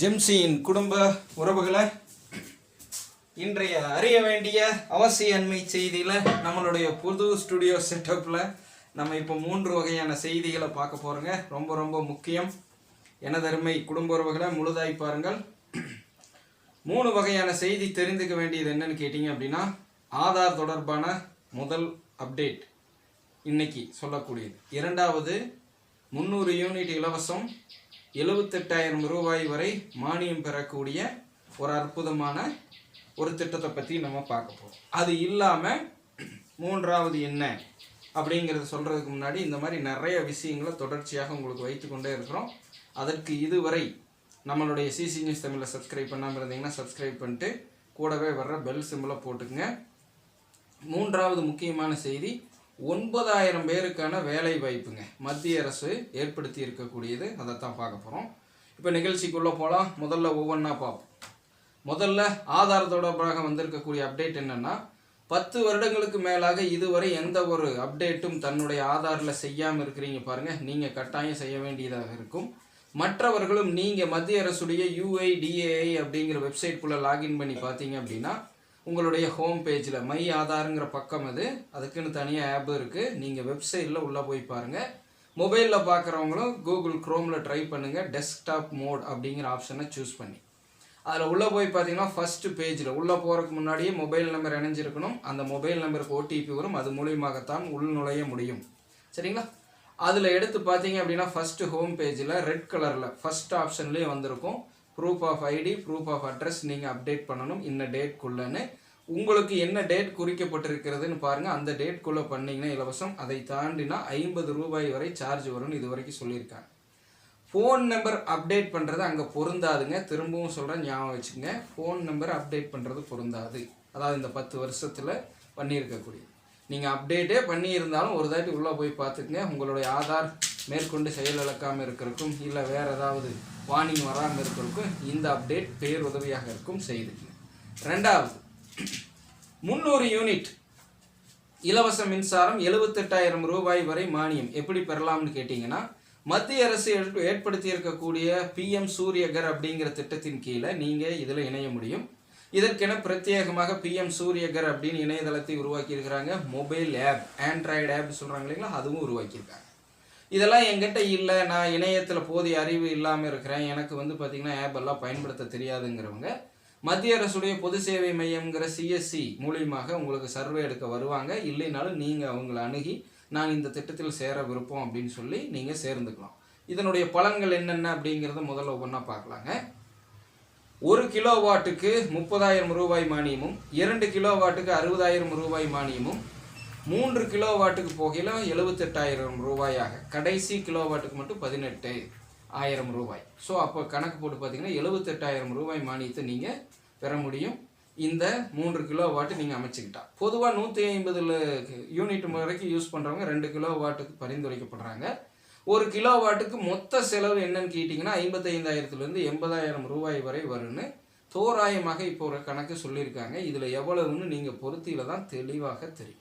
ஜெம்சியின் குடும்ப உறவுகளை இன்றைய அறிய வேண்டிய அவசியன்மை செய்தியில் நம்மளுடைய புது ஸ்டுடியோ செட்டப்பில் நம்ம இப்போ மூன்று வகையான செய்திகளை பார்க்க போகிறோங்க ரொம்ப ரொம்ப முக்கியம். எனதருமை குடும்ப உறவுகளை முழுதாய் பாருங்கள். மூணு வகையான செய்தி தெரிந்துக்க வேண்டியது என்னன்னு கேட்டிங்க அப்படின்னா ஆதார் தொடர்பான முதல் அப்டேட் இன்னைக்கு சொல்லக்கூடியது. இரண்டாவது முந்நூறு யூனிட் இலவசம் எழுபத்தெட்டாயிரம் ரூபாய் வரை மானியம் பெறக்கூடிய ஒரு அற்புதமான ஒரு திட்டத்தை பற்றி நம்ம பார்க்க போகிறோம் அது இல்லாமல் மூன்றாவது என்ன அப்படிங்கிறத சொல்கிறதுக்கு முன்னாடி இந்த மாதிரி நிறைய விஷயங்களை தொடர்ச்சியாக உங்களுக்கு வைத்து கொண்டே இருக்கிறோம். அதற்கு இதுவரை நம்மளுடைய சிசி நியூஸ் தமிழில் சப்ஸ்கிரைப் பண்ணாமல் இருந்தீங்கன்னா சப்ஸ்கிரைப் பண்ணிட்டு கூடவே வர்ற பெல் சிம்பிளை போட்டுக்குங்க. மூன்றாவது முக்கியமான செய்தி ஒன்பதாயிரம் பேருக்கான வேலை வாய்ப்புங்க. மத்திய அரசு ஏற்படுத்தி இருக்கக்கூடியது. அதை தான் பார்க்க போகிறோம் இப்போ நிகழ்ச்சிக்குள்ளே போகலாம் முதல்ல ஒவ்வொன்றா பார்ப்போம். முதல்ல ஆதார் தொடர்பாக வந்திருக்கக்கூடிய அப்டேட் என்னன்னா பத்து வருடங்களுக்கு மேலாக இதுவரை எந்த ஒரு அப்டேட்டும் தன்னுடைய ஆதாரில் செய்யாமல் இருக்கிறீங்க பாருங்கள் நீங்கள் கட்டாயம் செய்ய வேண்டியதாக இருக்கும். மற்றவர்களும் நீங்கள் மத்திய அரசுடைய யூஐடிஏஐ அப்படிங்கிற வெப்சைட்குள்ளே லாகின் பண்ணி பார்த்தீங்க அப்படின்னா உங்களுடைய ஹோம் பேஜில் மை ஆதாருங்கிற பக்கம் அது. அதுக்குன்னு தனியாக ஆப் இருக்குது நீங்கள் வெப்சைட்டில் உள்ளே போய் பாருங்கள் மொபைலில் பார்க்குறவங்களும் கூகுள் க்ரோமில் ட்ரை பண்ணுங்கள் டெஸ்க்டாப் மோட் அப்படிங்கிற ஆப்ஷனை சூஸ் பண்ணி. அதில் உள்ளே போய் பார்த்தீங்கன்னா ஃபஸ்ட்டு பேஜில் உள்ளே போகிறதுக்கு முன்னாடியே மொபைல் நம்பர் இணைஞ்சிருக்கணும். அந்த மொபைல் நம்பருக்கு ஓடிபி வரும். அது மூலியமாகத்தான் உள் நுழைய முடியும். சரிங்களா? அதில் எடுத்து பார்த்தீங்க அப்படின்னா ஃபஸ்ட்டு ஹோம் பேஜில் ரெட் கலரில் ஃபஸ்ட் ஆப்ஷன்லேயே வந்திருக்கும். Proof of ID proof of address நீங்கள் அப்டேட் பண்ணணும் இன்ன டேட்குள்ளேன்னு உங்களுக்கு என்ன டேட் குறிக்கப்பட்டிருக்கிறதுன்னு பாருங்கள் அந்த டேட்குள்ளே பண்ணிங்கன்னா இலவசம். அதை தாண்டினா ஐம்பது ரூபாய் வரை சார்ஜ் வரும்னு இது வரைக்கும் சொல்லியிருக்காங்க. ஃபோன் நம்பர் அப்டேட் பண்ணுறது அங்கே பொருந்தாதுங்க. திரும்பவும் சொல்கிறேன் ஞாபகம் வச்சுக்கோங்க. ஃபோன் நம்பர் அப்டேட் பண்ணுறது பொருந்தாது. அதாவது இந்த பத்து வருஷத்தில் பண்ணியிருக்கக்கூடிய. நீங்கள் அப்டேட்டே பண்ணியிருந்தாலும் ஒரு தாட்டி உள்ளே போய் பார்த்துக்குங்க. உங்களுடைய ஆதார் மேற்கொண்டு செயலிழக்காமல் இருக்கிறதுக்கும் இல்லை வேறு ஏதாவது வார்னிங் வராமல் இருக்கிறதுக்கும் இந்த அப்டேட் பேர் உதவியாக இருக்கும் செய்துக்குங்க ரெண்டாவது முந்நூறு யூனிட் இலவச மின்சாரம் எழுபத்தெட்டாயிரம் ரூபாய் வரை மானியம் எப்படி பெறலாம்னு கேட்டிங்கன்னா மத்திய அரசு ஏற்படுத்தி இருக்கக்கூடிய பிஎம் சூரியகர் அப்படிங்கிற திட்டத்தின் கீழே நீங்கள் இதில் இணைய முடியும். இதற்கென பிரத்யேகமாக பிஎம் சூரியகர் அப்படின்னு இணையதளத்தை உருவாக்கியிருக்கிறாங்க. மொபைல் ஆப் ஆண்ட்ராய்டு ஆப் சொல்கிறாங்க இல்லைங்களா? அதுவும் உருவாக்கியிருக்காங்க. இதெல்லாம் என்கிட்ட இல்லை. நான் இணையத்தில் போதிய அறிவு இல்லாமல் இருக்கிறேன். எனக்கு வந்து பார்த்திங்கன்னா ஆப் எல்லாம் பயன்படுத்த தெரியாதுங்கிறவங்க மத்திய அரசுடைய பொது சேவை மையம்ங்கிற சிஎஸ்சி மூலியமாக உங்களுக்கு சர்வே எடுக்க வருவாங்க. இல்லைனாலும் நீங்கள் அவங்கள அணுகி நான் இந்த திட்டத்தில் சேர விருப்பம் அப்படின்னு சொல்லி நீங்கள் சேர்ந்துக்கலாம். இதனுடைய பலன்கள் என்னென்ன அப்படிங்கிறத முதல்ல ஒவ்வொன்றா பார்க்கலாங்க. ஒரு கிலோ வாட்டுக்கு முப்பதாயிரம் ரூபாய் மானியமும் இரண்டு கிலோ வாட்டுக்கு அறுபதாயிரம் ரூபாய் மானியமும் மூன்று கிலோ வாட்டுக்கு போகையில் எழுபத்தெட்டாயிரம் ரூபாயாக. கடைசி கிலோ வாட்டுக்கு மட்டும் பதினெட்டு ஆயிரம் ரூபாய். ஸோ அப்போ கணக்கு போட்டு பார்த்தீங்கன்னா எழுபத்தெட்டாயிரம் ரூபாய் மானியத்தை நீங்கள் பெற முடியும். இந்த மூன்று கிலோ வாட்டு நீங்கள் அமைச்சுக்கிட்டா. பொதுவாக நூற்றி ஐம்பதில் யூனிட் வரைக்கும் யூஸ் பண்ணுறவங்க ரெண்டு கிலோ வாட்டுக்கு பரிந்துரைக்கப்படுறாங்க. ஒரு கிலோ வாட்டுக்கு மொத்த செலவு என்னன்னு கேட்டிங்கன்னா ஐம்பத்தைந்தாயிரத்துலேருந்து எண்பதாயிரம் ரூபாய் வரை வரும்னு தோராயமாக இப்போ ஒரு கணக்கு சொல்லியிருக்காங்க. இதில் எவ்வளவுன்னு நீங்கள் பொருத்தியில் தான் தெளிவாக தெரியும்.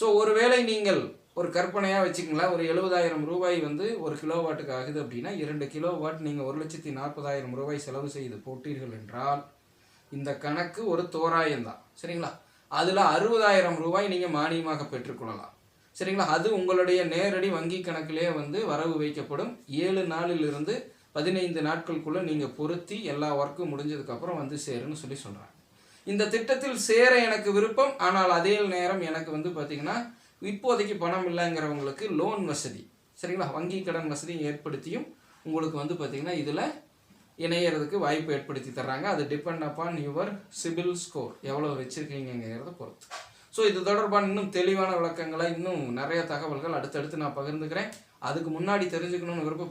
ஸோ ஒருவேளை நீங்கள் ஒரு கற்பனையாக வச்சுக்கங்களேன் ஒரு எழுபதாயிரம் ரூபாய் வந்து ஒரு கிலோ வாட்டுக்கு ஆகுது அப்படின்னா இரண்டு கிலோ வாட் நீங்கள் ஒரு லட்சத்தி நாற்பதாயிரம் ரூபாய் செலவு செய்து போட்டீர்கள் என்றால் இந்த கணக்கு ஒரு தோராயம்தான் சரிங்களா? அதில் அறுபதாயிரம் ரூபாய் நீங்கள் மானியமாக பெற்றுக்கொள்ளலாம். சரிங்களா? அது உங்களுடைய நேரடி வங்கி கணக்கிலே வந்து வரவு வைக்கப்படும். ஏழு நாளிலிருந்து பதினைந்து நாட்களுக்குள்ளே நீங்கள் பொருத்தி எல்லா ஒர்க்கும் முடிஞ்சதுக்கப்புறம் வந்து சேருன்னு சொல்லி சொல்கிறாங்க இந்த திட்டத்தில் சேர எனக்கு விருப்பம் ஆனால் அதே நேரம் எனக்கு வந்து பார்த்திங்கன்னா இப்போதைக்கு பணம் இல்லைங்கிறவங்களுக்கு லோன் வசதி சரிங்களா? வங்கி கடன் வசதி ஏற்படுத்தியும் உங்களுக்கு வந்து பார்த்திங்கன்னா இதில் இணையறதுக்கு வாய்ப்பு ஏற்படுத்தி தர்றாங்க. அது depend upon your CIBIL score எவ்வளோ வச்சுருக்கீங்கிறத பொறுத்து. ஸோ இது தொடர்பான இன்னும் தெளிவான விளக்கங்களை இன்னும் நிறைய தகவல்கள் அடுத்தடுத்து நான் பகிர்ந்துக்கிறேன். அதுக்கு முன்னாடி தெரிஞ்சுக்கணும்னு விருப்பம்